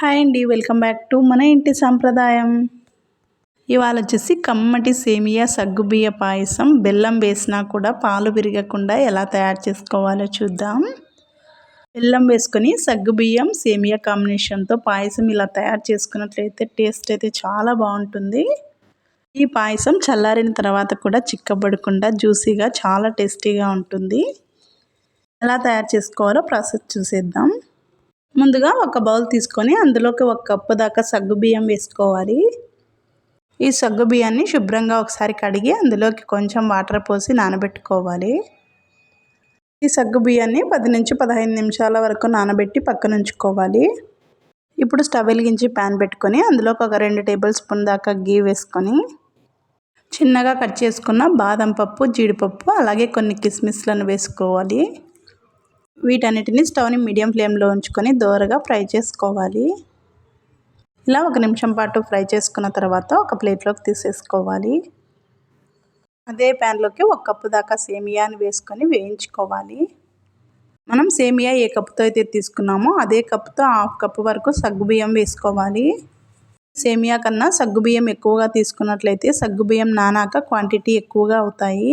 Hi అండి welcome back to మన ఇంటి సాంప్రదాయం. ఇవాళ వచ్చేసి కమ్మటి సేమియా సగ్గుబియ్య పాయసం బెల్లం వేసినా కూడా పాలు విరగకుండా ఎలా తయారు చేసుకోవాలో చూద్దాం. బెల్లం వేసుకొని సగ్గుబియ్యం సేమియా కాంబినేషన్తో పాయసం ఇలా తయారు చేసుకున్నట్లయితే టేస్ట్ అయితే చాలా బాగుంటుంది. ఈ పాయసం చల్లారిన తర్వాత కూడా చిక్కబడకుండా జ్యూసీగా చాలా టేస్టీగా ఉంటుంది. ఎలా తయారు చేసుకోవాలో ప్రాసెస్ చూసేద్దాం. ముందుగా ఒక బౌల్ తీసుకొని అందులోకి ఒక కప్పు దాకా సగ్గు బియ్యం వేసుకోవాలి. ఈ సగ్గు బియ్యాన్ని శుభ్రంగా ఒకసారి కడిగి అందులోకి కొంచెం వాటర్ పోసి నానబెట్టుకోవాలి. ఈ సగ్గు బియ్యాన్ని పది నుంచి పదహైదు నిమిషాల వరకు నానబెట్టి పక్కన ఉంచుకోవాలి. ఇప్పుడు స్టవ్ వెలిగించి ప్యాన్ పెట్టుకొని అందులోకి ఒక రెండు టేబుల్ స్పూన్ దాకా గీ వేసుకొని చిన్నగా కట్ చేసుకున్న బాదం పప్పు జీడిపప్పు అలాగే కొన్ని కిస్మిస్లను వేసుకోవాలి. వీటన్నిటిని స్టవ్ని మీడియం ఫ్లేమ్లో ఉంచుకొని దోరగా ఫ్రై చేసుకోవాలి. ఇలా ఒక నిమిషం పాటు ఫ్రై చేసుకున్న తర్వాత ఒక ప్లేట్లోకి తీసేసుకోవాలి. అదే ప్యాన్లోకి ఒక కప్పు దాకా సేమియాని వేసుకొని వేయించుకోవాలి. మనం సేమియా ఏ కప్పుతో అయితే తీసుకున్నామో అదే కప్పుతో హాఫ్ కప్పు వరకు సగ్గుబియ్యం వేసుకోవాలి. సేమియా కన్నా సగ్గుబియ్యం ఎక్కువగా తీసుకున్నట్లయితే సగ్గుబియ్యం నానాక క్వాంటిటీ ఎక్కువగా అవుతాయి.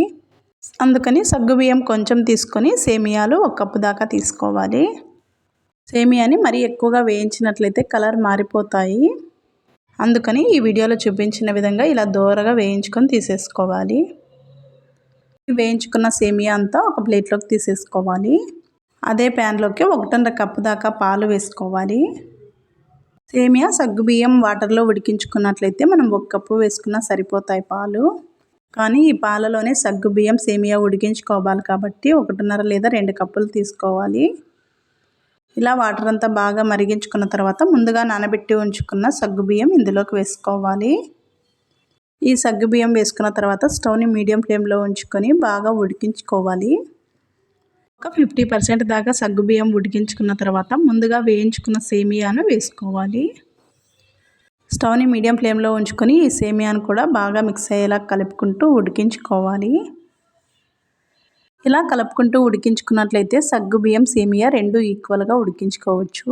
అందుకని సగ్గుబియ్యం కొంచెం తీసుకొని సేమియాలు ఒక కప్పు దాకా తీసుకోవాలి. సేమియాని మరీ ఎక్కువగా వేయించినట్లయితే కలర్ మారిపోతాయి. అందుకని ఈ వీడియోలో చూపించిన విధంగా ఇలా దోరగా వేయించుకొని తీసేసుకోవాలి. వేయించుకున్న సేమియా అంతా ఒక ప్లేట్లోకి తీసేసుకోవాలి. అదే ప్యాన్లోకి ఒకటిన్నర కప్పు దాకా పాలు వేసుకోవాలి. సేమియా సగ్గుబియ్యం వాటర్లో ఉడికించుకున్నట్లయితే మనం ఒక కప్పు వేసుకున్నా సరిపోతాయి పాలు. కానీ ఈ పాలలోనే సగ్గు బియ్యం సేమియా ఉడికించుకోవాలి కాబట్టి ఒకటిన్నర లేదా రెండు కప్పులు తీసుకోవాలి. ఇలా వాటర్ అంతా బాగా మరిగించుకున్న తర్వాత ముందుగా నానబెట్టి ఉంచుకున్న సగ్గు బియ్యం ఇందులోకి వేసుకోవాలి. ఈ సగ్గు బియ్యం వేసుకున్న తర్వాత స్టవ్ని మీడియం ఫ్లేమ్లో ఉంచుకొని బాగా ఉడికించుకోవాలి. ఒక ఫిఫ్టీ పర్సెంట్ దాకా సగ్గు బియ్యం ఉడికించుకున్న తర్వాత ముందుగా వేయించుకున్న సేమియాను వేసుకోవాలి. స్టవ్ని మీడియం ఫ్లేమ్లో ఉంచుకొని ఈ సేమియాను కూడా బాగా మిక్స్ అయ్యేలా కలుపుకుంటూ ఉడికించుకోవాలి. ఇలా కలుపుకుంటూ ఉడికించుకున్నట్లయితే సగ్గు బియ్యం సేమియా రెండు ఈక్వల్గా ఉడికించుకోవచ్చు.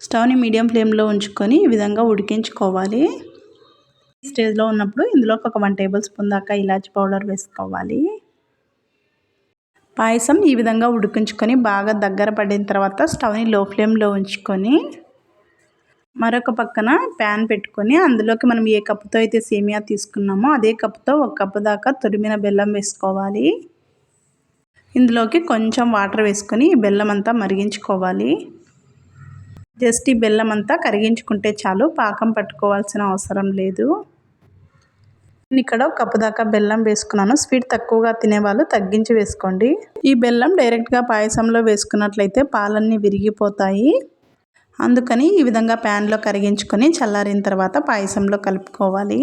స్టవ్ని మీడియం ఫ్లేమ్లో ఉంచుకొని ఈ విధంగా ఉడికించుకోవాలి. స్టేజ్లో ఉన్నప్పుడు ఇందులోకి ఒక వన్ టేబుల్ స్పూన్ దాకా ఇలాచి పౌడర్ వేసుకోవాలి. పాయసం ఈ విధంగా ఉడికించుకొని బాగా దగ్గర పడిన తర్వాత స్టవ్ని లో ఫ్లేమ్లో ఉంచుకొని మరొక పక్కన ప్యాన్ పెట్టుకొని అందులోకి మనం ఏ కప్పుతో అయితే సేమియా తీసుకున్నామో అదే కప్పుతో ఒక కప్పు దాకా తురిమిన బెల్లం వేసుకోవాలి. ఇందులోకి కొంచెం వాటర్ వేసుకొని బెల్లం అంతా మరిగించుకోవాలి. జస్ట్ ఈ బెల్లం అంతా కరిగించుకుంటే చాలు పాకం పట్టుకోవాల్సిన అవసరం లేదు. నేను ఇక్కడ ఒక కప్పు దాకా బెల్లం వేసుకున్నాను. స్వీట్ తక్కువగా తినేవాళ్ళు తగ్గించి వేసుకోండి. ఈ బెల్లం డైరెక్ట్గా పాయసంలో వేసుకున్నట్లయితే పాలన్నీ విరిగిపోతాయి. అందుకని ఈ విధంగా ప్యాన్లో కరిగించుకొని చల్లారిన తర్వాత పాయసంలో కలుపుకోవాలి.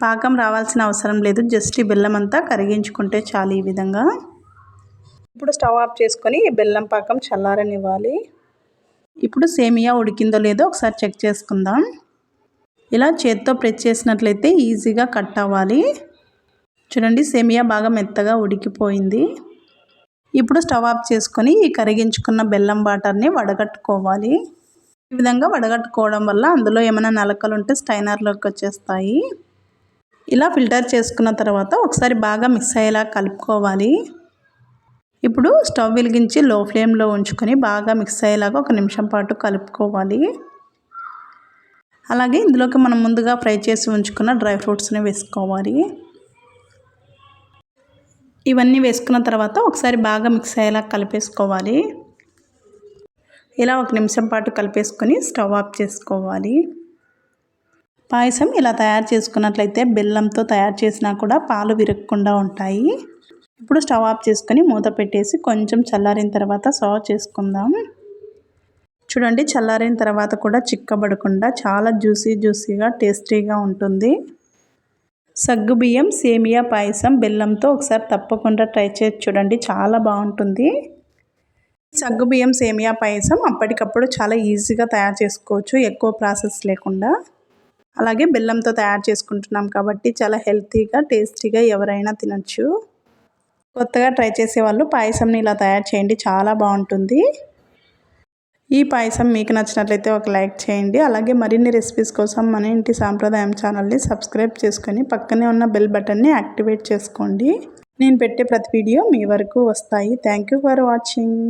పాకం రావాల్సిన అవసరం లేదు. జస్ట్ ఈ బెల్లం అంతా కరిగించుకుంటే చాలు ఈ విధంగా. ఇప్పుడు స్టవ్ ఆఫ్ చేసుకొని ఈ బెల్లం పాకం చల్లారనివ్వాలి. ఇప్పుడు సేమియా ఉడికిందో లేదో ఒకసారి చెక్ చేసుకుందాం. ఇలా చేత్తో ప్రెస్ చేసినట్లయితే ఈజీగా కట్ అవ్వాలి. చూడండి సేమియా బాగా మెత్తగా ఉడికిపోయింది. ఇప్పుడు స్టవ్ ఆఫ్ చేసుకొని ఈ కరిగించుకున్న బెల్లం వాటర్ని వడగట్టుకోవాలి. ఈ విధంగా వడగట్టుకోవడం వల్ల అందులో ఏమైనా నలకలు ఉంటే స్టైనర్లోకి వచ్చేస్తాయి. ఇలా ఫిల్టర్ చేసుకున్న తర్వాత ఒకసారి బాగా మిక్స్ అయ్యేలా కలుపుకోవాలి. ఇప్పుడు స్టవ్ వెలిగించి లో ఫ్లేమ్లో ఉంచుకొని బాగా మిక్స్ అయ్యేలాగా ఒక నిమిషం పాటు కలుపుకోవాలి. అలాగే ఇందులోకి మనం ముందుగా ఫ్రై చేసి ఉంచుకున్న డ్రై ఫ్రూట్స్ని వేసుకోవాలి. ఇవన్నీ వేసుకున్న తర్వాత ఒకసారి బాగా మిక్స్ అయ్యేలా కలిపేసుకోవాలి. ఇలా ఒక నిమిషం పాటు కలిపేసుకొని స్టవ్ ఆఫ్ చేసుకోవాలి. పాయసం ఇలా తయారు చేసుకున్నట్లయితే బెల్లంతో తయారు చేసినా కూడా పాలు విరగకుండా ఉంటాయి. ఇప్పుడు స్టవ్ ఆఫ్ చేసుకొని మూత పెట్టేసి కొంచెం చల్లారిన తర్వాత సర్వ్ చేసుకుందాం. చూడండి చల్లారిన తర్వాత కూడా చిక్కబడకుండా చాలా జ్యూసీ జ్యూసీగా టేస్టీగా ఉంటుంది. సగ్గుబియ్యం సేమియా పాయసం బెల్లంతో ఒకసారి తప్పకుండా ట్రై చేసి చూడండి. చాలా బాగుంటుంది. సగ్గుబియ్యం సేమియా పాయసం అప్పటికప్పుడు చాలా ఈజీగా తయారు చేసుకోవచ్చు. ఎక్కువ ప్రాసెస్ లేకుండా. అలాగే బెల్లంతో తయారు చేసుకుంటున్నాం కాబట్టి చాలా హెల్తీగా టేస్టీగా ఎవరైనా తినచ్చు. కొత్తగా ట్రై చేసే వాళ్ళు పాయసంని ఇలా తయారు చేయండి. చాలా బాగుంటుంది. ఈ పాయసం మీకు నచ్చినట్లయితే ఒక లైక్ చేయండి. అలాగే మరిన్ని రెసిపీస్ కోసం మన ఇంటి సాంప్రదాయం ఛానల్ని సబ్స్క్రైబ్ చేసుకొని పక్కనే ఉన్న బెల్ బటన్ని యాక్టివేట్ చేసుకోండి. నేను పెట్టే ప్రతి వీడియో మీ వరకు వస్తాయి. Thank you for watching.